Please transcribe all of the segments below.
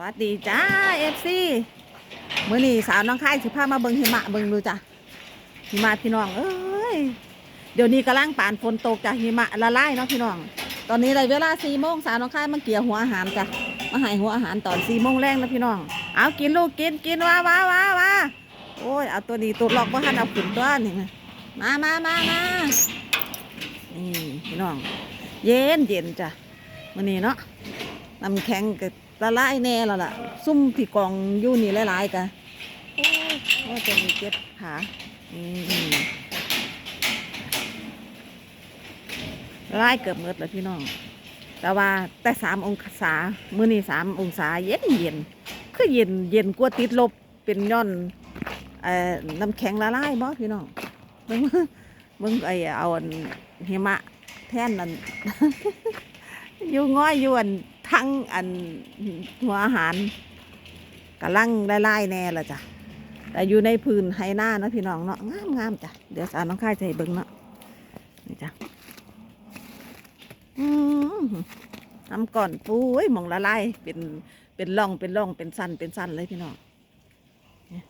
วัสดีจ้าเอฟซีมื้อนี้สาวน้องค่ายสิพามาเบิงหิมะเบิงดูจ้ะหิมะพี่น้องเอ้ยเดี๋ยวนี้กำลังป่านฝนตกจ้ะหิมะละลายเนาะพี่น้อง ตอนนี้เลยเวลาสี่โมงสาวน้องค่ายมาเกี่ยวหัวอาหารจ้ะมาให้หัวอาหารตอนสี่โมงแรงนะพี่น้อง เอากินลูกกินกินว้าว้าว้าว้าโอ้ยเอาตัวนี้ตัวหลอกว่าหันเอาขึ้นตัวนี่มามามามานี่พี่น้อง เย็นเย็นจ้ะมื้อนี้เนาะน้ำแข็งก็ ละลายแน่แล้วล่ะ ซุ่มที่กองอยู่นี่หลายๆกะโอ้ยว่าจะมีเจ็บขาละลายเกือบหมดแล้วพี่น้อง แต่ว่าแต่สามองศามื้อนี้สามองศาเย็นเย็นคือเย็นเย็นกว่าติดลบเป็นย่อนน้ำแข็งละลายบ่พี่น้องมึงมึงไอเอาอันหิมะแท่นนั่นอยู่ง้อยอยู่อัน ทั้งอันหัวอาหารกำลังไล่ๆแน่ละจ้ะแต่อยู่ในพื้นไฮหน้าเนาะพี่น้องเนาะงามงามจ้ะเดี๋ยวสาวน้องค่ายจะให้เบิ่งเนาะนี่จ้ะอืมทำก่อนปุ้ยหมองละลายเป็นเป็นร่องเป็นร่องเป็นสั้นเป็นสั้นเลยพี่น้องเนี่ย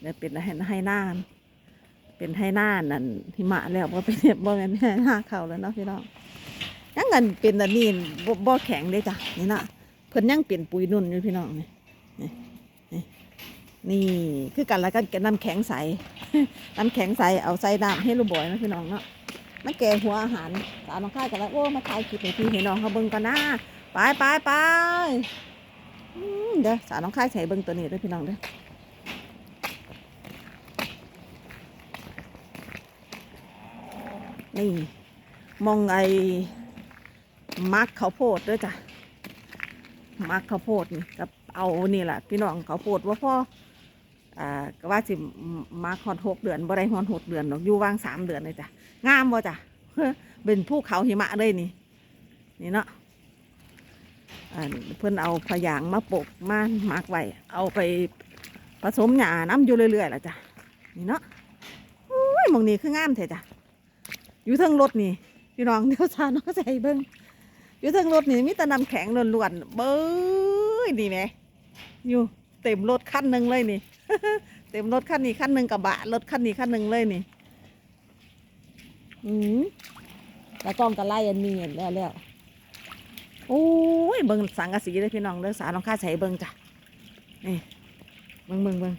เดี๋ยวเป็นไฮไฮหน้า เป็นให้หน้านั่นหิมะแล้วบ่เป็นบ่แม่นให้หน้าเขาแล้วเนาะพี่น้องยังกันเป็นอันนี้บ่บ่แข็งเลยจ้ะนี่นะเพิ่นยังเปลี่ยนปุ๋ยนุ่นอยู่พี่น้องนี่นี่นี่คือกันแล้วกันน้ำแข็งใสน้ำแข็งใสเอาใส่น้ำให้ลูกบ่อยนะพี่น้องเนาะมาแก่หัวอาหารสาวน้องค่ายกันแล้วโอ้มาถ่ายคลิปให้พี่ให้น้องเขาเบิ่งกันนะไปไปไปเดี๋ยวสาวน้องค่ายใส่เบิ่งตัวนี้เด้วยพี่น้องเด้อ นี่มองไอ้มักข้าวโพดด้วยจ้ะมักข้าวโพดนี่กับเอานี่แหละพี่น้องข้าวโพดว่าพ่ออ่าก็ว่าสิมักฮอดหกเดือนบ่ได้ฮอดหกเดือนหรอกอยู่ว่างสามเดือนเลยจ้ะงามบ่จ้ะเป็นภูเขาหิมะเลยนี่ นี่เนาะเพิ่อนเอาพยางมาปลูกมามักไว้เอาไปผสมหญ้าน้ำอยู่เรื่อยๆล่ะจ้ะนี่เนาะโอ้ยมองนี้คืองามแท้จ้ะ อยู่ทั้งรถนี่พี่น้องเดี๋ยวสาน้องใส่เบิ้งอยู่ทั้งรถนี่มีแต่น้ำแข็งล้วนๆเบ้ยนี่แหมอยู่เต็มรถคันหนึ่งเลยนี่ เต็มรถคันนี้คันหนึ่งกระบะรถคันนี้คันหนึ่งเลยนี่อืมแล้วกล้องก็ไล่อันนี้แล้วแล้วโอ้ยเบิ้งสังกะสีเลยพี่น้องเด้อสาน้องข้าใส่เบิ้งจ้ะนี่เบิ้งเบิ้งเบิ้ง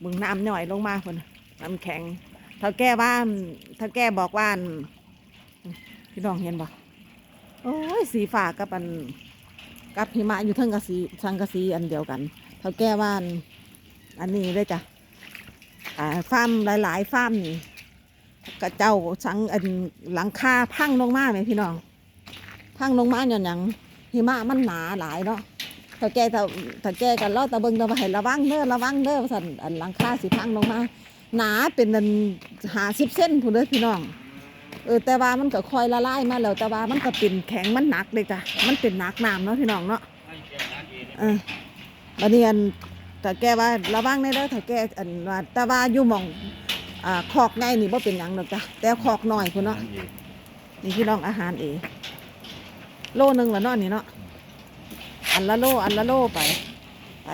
เบิ้งน้ำหน่อยลงมาคนน่ะน้ำแข็ง เท่าแก้บ้าเท่าแก้บอกว่าพี่น้องเห็นบ่โอ้ยสีฟ้ากับอันกับหิมะอยู่ทั้งกะสีสังกะสีอันเดียวกันเท่าแก้บ้าอันนี้เลยจ้ะอ่าฟาร์มหลาย ๆ ฟาร์มนี่กระเจ้าสังอันหลังคาพังลงมาไหมพี่น้องพังลงมาอย่างยังหิมะมันหนาหลายเนาะเท่าแก่เท่าเท่าแก่กันเล่าตะเบิงตะไประวังเด้อระวังเด้อสันอันหลังคาสิพังลงมา หนาเป็นนันหาสิบเส้นผู้เด้อพี่น้องเออแต่ว่ามันก็คอยละลายมาแล้วแต่ว่ามันก็เป็นแข็งมันหนักเลยจ้ะมันเป็นหนักน้ำเนาะพี่น้องเนาะเออบัดนี้อันถ้าแกว่าระวังในเด้อถ้าแกอันว่าแต่ว่าอยู่หมองอ่าคอกไงนี่บ่เป็นหยังดอกจ้ะแต่คอกน้อยพุ่นเนาะนี่พี่น้องอาหารเอโลนึงละเนาะนี่เนาะอันละโลอันละโลไปไป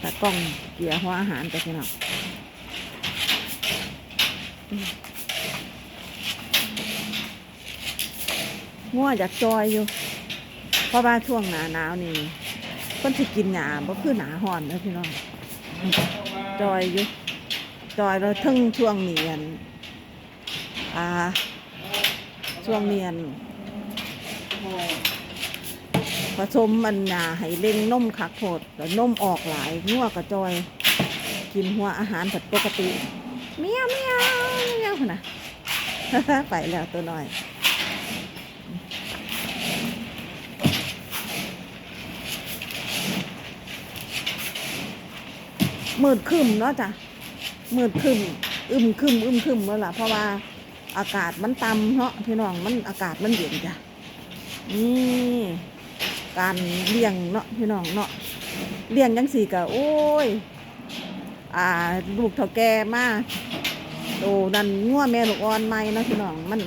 แต่กล้องเกี่ยหัวอาหารไปพี่น้อง ง่วอยากจอยอยู่ เพราะว่าช่วงหนาหนาวนี่คนที่กินหยาบ่คือหนาห่อนนะพี่น้องจอยอยู่จอยแล้วทึ่งช่วงเนียนอ่าช่วงเนียนผสมมันหยาให้เล่งน่มคักโพดแล้วน่มออกหลายงัวกระจอย กินหัวอาหารแบบปกติ เมียวเมียวเมียวนะไปแล้วตัวน้อยมืดคึมเนาะจ้ะมืดคึมอึมคึมอึมคึมแล้วล่ะเพราะว่าอากาศมันต่ำเนาะพี่น้องมันอากาศมันเย็นจ้ะนี่การเลี้ยงเนาะพี่น้องเนาะเลี้ยงยังสี่กะโอ้ย อ่าลูกเท่าแก่มาโตนั่นงัวแม่ลูกอ่อนใหม่เนาะพี่น้องมัน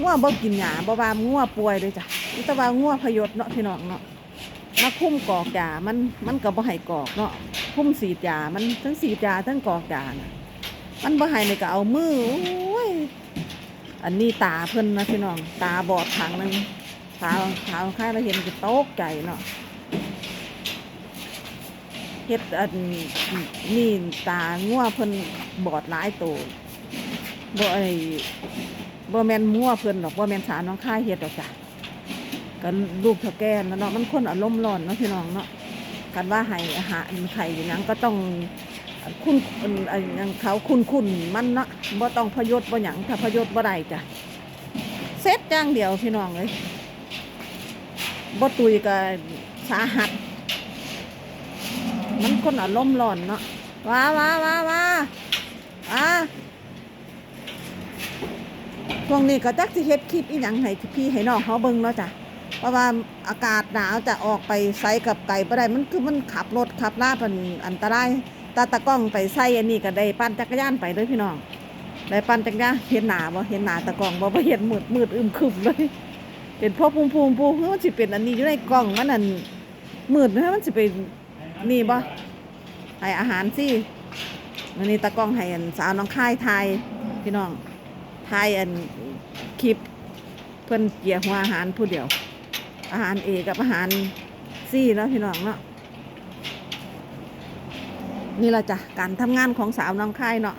งัวบ่กินหญ้าบ่ว่างัวป่วยเลยจ้ะมีแต่ว่างัวพยศเนาะพี่น้องเนาะมาคุ้มกอกยามันมันก็บ่ให้กอกเนาะคุ้มสีดยามันทั้งสีดยาทั้งกอกยาน่ะมันบ่ให้นี่ก็เอามือโอ้ยอันนี้ตาเพิ่นนะพี่น้องตาบอดข้างหนึงตาตาข้างเราเห็นก็ตกใจเนาะ เฮ็ดอันนี่ตางัวเพิ่นบอดหลายโตบ่ไอ้บ่แม่นมั่วเพิ่นดอกบ่แม่นสารน้องค่ายเฮ็ดดอกจ้ะก็ลูกเฒ่าแก่แล้วเนาะมันคนอารมณ์ร้อนเนาะพี่น้องเนาะกันว่าให้อาหารไข่อย่างนั้นก็ต้องคุณอันอันหยังเขาคุณคุณมันเนาะบ่ต้องพยศบ่หยังถ้าพยศบ่ได้จ้ะเซ็ตอย่างเดียวพี่น้องเอ้ยบ่ตุยก็สาหัส มันคนอารมณ์ร้อนเนาะว้าว้าว้าว้าว้าช่วงนี้ก็จักสิเฮ็ดคลิปอีหยังให้พี่ให้น้องเขาเบิ่งเนาะจ้ะเพราะว่าอากาศหนาวจะออกไปไสกับไก่บ่ได้มันคือมันขับรถขับลาเป็นอันตรายตาตะกล้องไปใส่อันนี้ก็ได้ปั่นจักรยานไปเด้อพี่น้องได้ปั่นจักรยานเห็นหน้าบ่เห็นหน้าตะกล้องบ่บ่เห็นมืดมืดอึมครึมเลยเห็นพ่อภูมิภูมิภูมิคือมันสิเป็นอันนี้อยู่ในกล้องมันอันมืดนะมันสิเป็น นี่บ่ให้อาหารสิวันนี้ตะกล้องให้อันสาวน้องค่ายไทยพี่น้องไทยอันคลิปเพิ่นเกี่ยวหัวอาหารผู้เดียว อาหารเอกับอาหารซี่เนาะพี่น้องเนาะนี่ละจ้ะการทำงานของสาวน้องค่ายเนาะ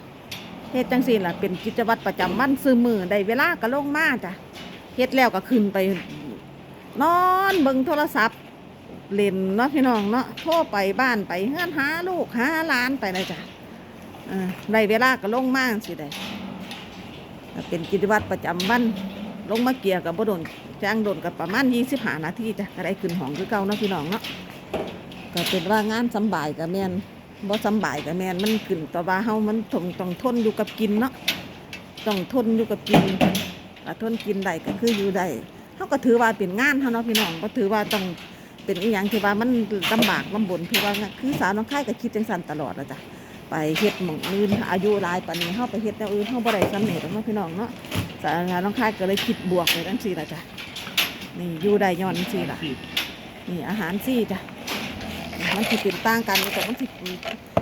เฮ็ดจังซี่ล่ะเป็นกิจวัตรประจำวันซื้อมือได้เวลาก็ลงมาจ้ะเฮ็ดแล้วก็ขึ้นไป นอนเบิ่งโทรศัพท์ เล่นเนาะพี่น้องเนาะโทรไปบ้านไปเฮือนหาลูกหาหลานไปเลยจ้ะเออได้เวลาก็ลงมาสิได้เป็นกิจวัตรประจำวันลงมาเกี่ยกับบ่โดนจ้างโดนกับประมาณ25นาทีจ้ะก็ได้ขึ้นห้องคือเก่าเนาะพี่น้องเนาะก็เป็นว่างานสำบายกับแมนบ่สำบายกับแมนมันขึ้นต่อว่าเฮามันต้องต้องทนอยู่กับกินเนาะต้องทนอยู่กับกินทนกินได้ก็คืออยู่ได้เฮาก็ถือว่าเป็นงานเฮาเนาะพี่น้องบ่ถือว่าต้อง เป็นอีหยังที่ว่ามันลำบากลำบนคือว่าคือสาวน้องค่ายก็คิดจังซั่นตลอดแล้วจ้ะไปเฮ็ดหม่องอื่นอายุหลายปานนี้เฮาไปเฮ็ดแนวอื่นเฮาบ่ได้สำเร็จหรอกเนาะพี่น้องเนาะสารงานน้องคายก็เลยคิดบวกไปจังซี่ล่ะจ้ะนี่อยู่ได้ย้อนจังซี่ล่ะนี่อาหารซี่จ้ะมันสิเป็นต่างกันแต่มันสิ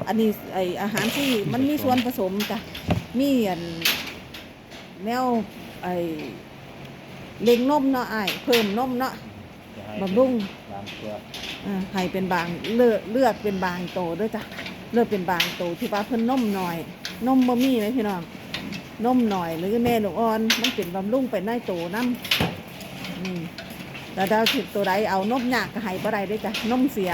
อันนี้ไออาหารซี่มันมีส่วนผสมจ้ะมีอันแนวไอเล็งนมเนาะอ้ายเพิ่มนมเนาะบำรุงบางตัวอ่าให้เป็นบางเลือกเลือกเป็นบางโตด้วยจ้ะเลือกเป็นบางโตที่ว่าเพิ่นนมหน่อยนมบ่มีไหมพี่น้องนมหน่อยหรือแม่ลูอ่อนมันเป็นบำรุงไปในโตน้ำนี่แต่ถ้าสิตัวใดเอานมหยากก็ให้บ่ได้ด้วยจ้ะนมเสีย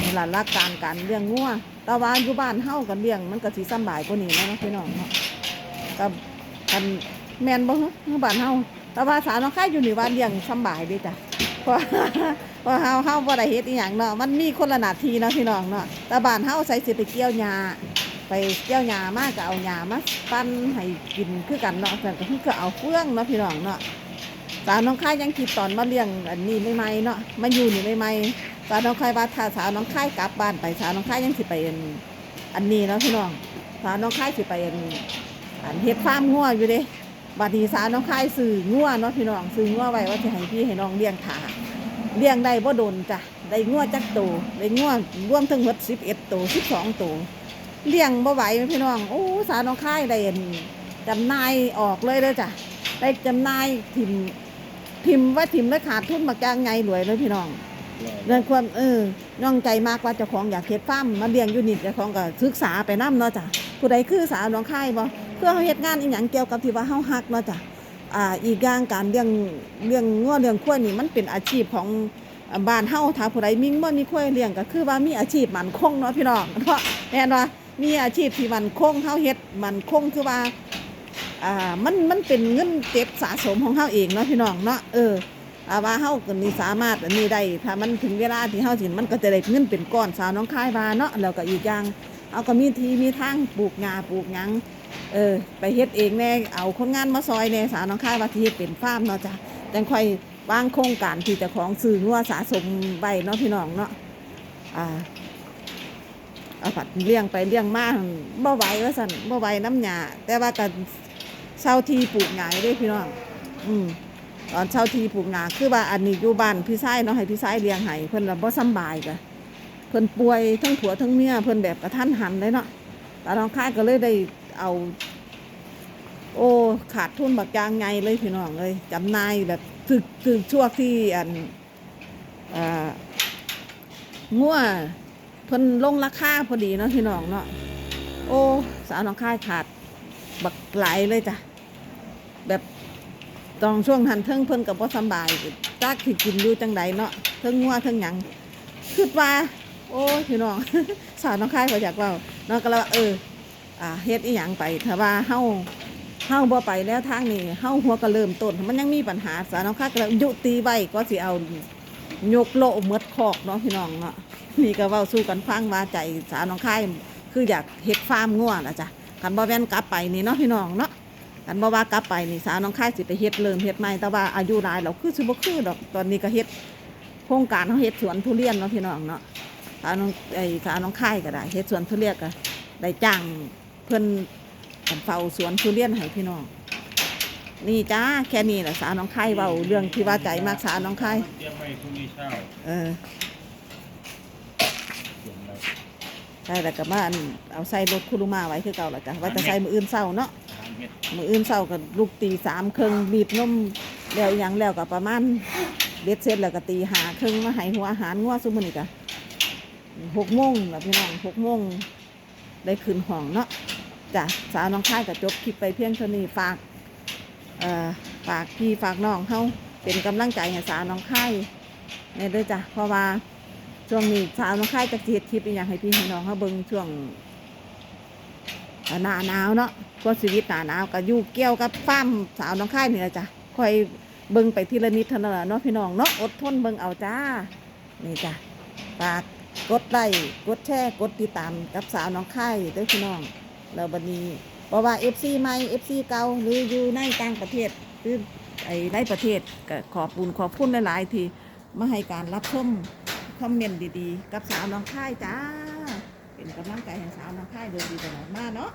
นี่ล่ะหลักการการเลี้ยงงัวแต่ว่าอยู่บ้านเฮากันเลี้ยงมันก็สิสำบายกว่านี้นะเนาะพี่น้องเนาะกับกันแม่นบ่ฮะอยู่บ้านเฮา แต่ว่าสาน้องค่ายอยู่นี่ว่าเลี้ยงสบายดีจ้ะเพราะเพราะเฮาเฮาบ่ได้เฮ็ดอีหยังเนาะมันมีคนละหน้าที่เนาะพี่น้องเนาะแต่บ้านเฮาใส่สิไปเกี่ยวหญ้าไปเกี่ยวหญ้ามาก็เอาหญ้ามาปั้นให้กินคือกันเนาะแต่ก็คือก็เอาเฟืองเนาะพี่น้องเนาะสาวน้องค่ายยังคิดตอนมาเลี้ยงอันนี้ใหม่ๆเนาะมาอยู่นี่ใหม่ๆสาวน้องค่ายว่าถ้าสาวน้องค่ายกลับบ้านไปสาวน้องค่ายยังสิไปอันนี้เนาะพี่น้องสาวน้องค่ายสิไปอันอันเฮ็ดฟาร์มงัวอยู่เด้ บัดนี้สาวน้องคายสื่องัวเนาะพี่น้องสื่องัวไว้ว่าจะให้พี่ให้น้องเลี้ยงถาเลี้ยงได้บ่โดนจ้ะได้งัวจักโตวได้งัวรวมทั้งหมด11ตัว12ตัวเลี้ยงบ่ไหวพี่น้องโอ้สาวน้องคายได้อันจำหนายออกเลยเด้อจ้ะได้จำหนายทิมทิมว่าทิมแล้วขาดทุนมาจ้างไงรวยเลยพี่น้องเรื่องความเออย่องใจมากว่าเจ้าของอยากเฮ็ดฟาร์มมาเลี้ยงอยู่นี่เจ้าของก็ศึกษาไปนํเนาะจ้ะผู้ใดคือสาวน้องคายบ่ เพื่อเขาเฮ็ดงานอีหยังเกี่ยวกับที่ว่าเฮาฮักเนาะจ้ะอ่าอีกอย่างการเลี้ยงเลี้ยงงัวเลี้ยงควายนี่มันเป็นอาชีพของบ้านเฮาถ้าผู้ใดมีงัวมีควายเลี้ยงก็คือว่ามีอาชีพมั่นคงเนาะพี่น้องเพราะแม่นว่ามีอาชีพที่มั่นคงเฮาเฮ็ดมั่นคงคือว่าอ่ามันมันเป็นเงินเก็บสะสมของเฮาเองเนาะพี่น้องเนาะเอออาว่าเฮาก็นี่สามารถอันนี้ได้ถ้ามันถึงเวลาที่เฮาสิมันก็จะได้เงินเป็นก้อนสาวน้องคายว่าเนาะแล้วก็อีกอย่างเอาก็มีที่มีทางปลูกหญ้าปลูกหยัง เออ ไปเฮ็ดเองแน่เอาคนงานมาซอยแน่สาวน้องค่ายว่าที่เฮ็ดเป็นฟาร์มเนาะจ้ะจังค่อยวางโครงการที่เจะของซื้องัวสะสมไว้เนาะพี่น้องเนาะอ่าเอาผัดเลี้ยงไปเลี้ยงมาบ่ไหวว่าสั่นบ่ไหวน้ำหยาแต่ว่าก็เช่าที่ปลูกหงายด้พี่น้องอืมตอนเช่าที่ปลูกหงาคือว่าอันนี้อยู่บ้านพี่ชายเนาะให้พี่ชายเลี้ยงให้เพิ่นละบ่สำบายกะเพิ่นป่วยทั้งผัวทั้งเมียเพิ่นแบบกระทันหันเลยเนาะแตาน้องค่ายก็เลยได้ เอา โอ้ขาดทุนบักยางไงเลยพี่น้องเลยจำนายแบบถึกถึกช่วงที่อันอ่างัวเพิ่นลงราคาพอดีเนาะพี่น้องเนาะโอ้สาวน้องค่ายขาดบักหลายเลยจ้ะแบบตอนช่วงทันเทิงเพิ่นกับว่าสบายจักสิกินอยู่จังใดเนาะเทิงงัวเทิงหยังคิดว่า โอ้พี่น้องสาวน้องค่ายเขาอยากเว่าน้องก็เลยว่าเออ เฮ็ดอีหยังไปถ้าว่าเฮาเฮาบ่ไปแล้วทางนี้เฮาหัวก็เริ่มต้น มันยังมีปัญหาสารน้องค่าก็ลยยุติไว้ก็สิเอายกโลหมดคอกเนาะพี่น้องเนาะนี่ก็เว้าสู้กันฟังว่าใจสาวน้องค่ายคืออยากเฮ็ดฟาร์มงัวล่ะจ้ะคันบ่แม่นกลับไปนี่เนาะพี่น้องเนาะคันบ่ว่ากลับไปนี่สาวน้องค่ายสิไปเฮ็ดเริ่มเฮ็ดใหม่แต่ว่าอายุหลายแล้วคือสิบ่คือดอกตอนนี้ก็เฮ็ดโครงการเฮาเฮ็ดสวนทุเรียนเนาะพี่น้องเนาะสาวน้องไอ้สาวน้องค่ายก็ได้เฮ็ดสวนทุเรียนก็ได้จ้าง เพิ่นกันเฝ้าสวนทุเรียนให้พี่น้องนี่จ้าแค่นี้แหละสาน้องไข่เบาเรื่องที่ว่าใจมากสาน้องไข่เตรียมไว้พรุ่งนี้เช้าเออเตรียมแล้วใช่แล้วก็มานเอาใส่รถคุรุมาไว้คือเก่าและจ้ะไว้แต่ใส่มืออื่นเศร้าเนาะมืออื่นเศร้ากับลูกตีสามเครึ่งบีบนมแล้วอหยังแล้วก็ประมาณเบ็ดเสร็จแล้วก็ตีหาเครึ่งมาให้หัวอาหารงัวซุมื้อนี้ก็หกโมงแล้วพี่น้องหกโมงได้ขึ้นห้องเนาะ จ้ะสาวน้องไข่ก็จบคลิปไปเพียงเท่านี้ฝากเอ่อฝากพี่ฝากน้องเขาเป็นกำลังใจให้สาวน้องไข่ในด้อจ้ะเพราะว่าช่วงนี้สาวน้องไข่จะเฮ็ดคลิปอย่างให้พี่ให้น้องเขาเบิ่งช่วงหน้าหนาวเนาะก็ชีวิตหน้าหนาวก็อยู่เกี่ยวกับฟาร์มสาวน้องไข่นี่แหละจ้ะคอยเบิ่งไปทีละนิดเท่านั้นเนาะพี่น้องเนาะอดทนเบิ่งเอาจ้านี่จ้ะฝากกดไลค์กดแชร์กดติดตามกับสาวน้องไข่เด้อพี่น้อง เราบันนี้เพราะว่า FC ใหม่ FC เก่าหรืออยู่ในต่างประเทศหรือไอ้ในประเทศก็ขอบคุณขอบคุณหลายๆที่มาให้การรับชมคอมเมนต์ดีๆ กับสาวน้องค่ายจ้า เป็นกำลังใจให้สาวน้องค่ายโดยดีตลอดมาเนาะ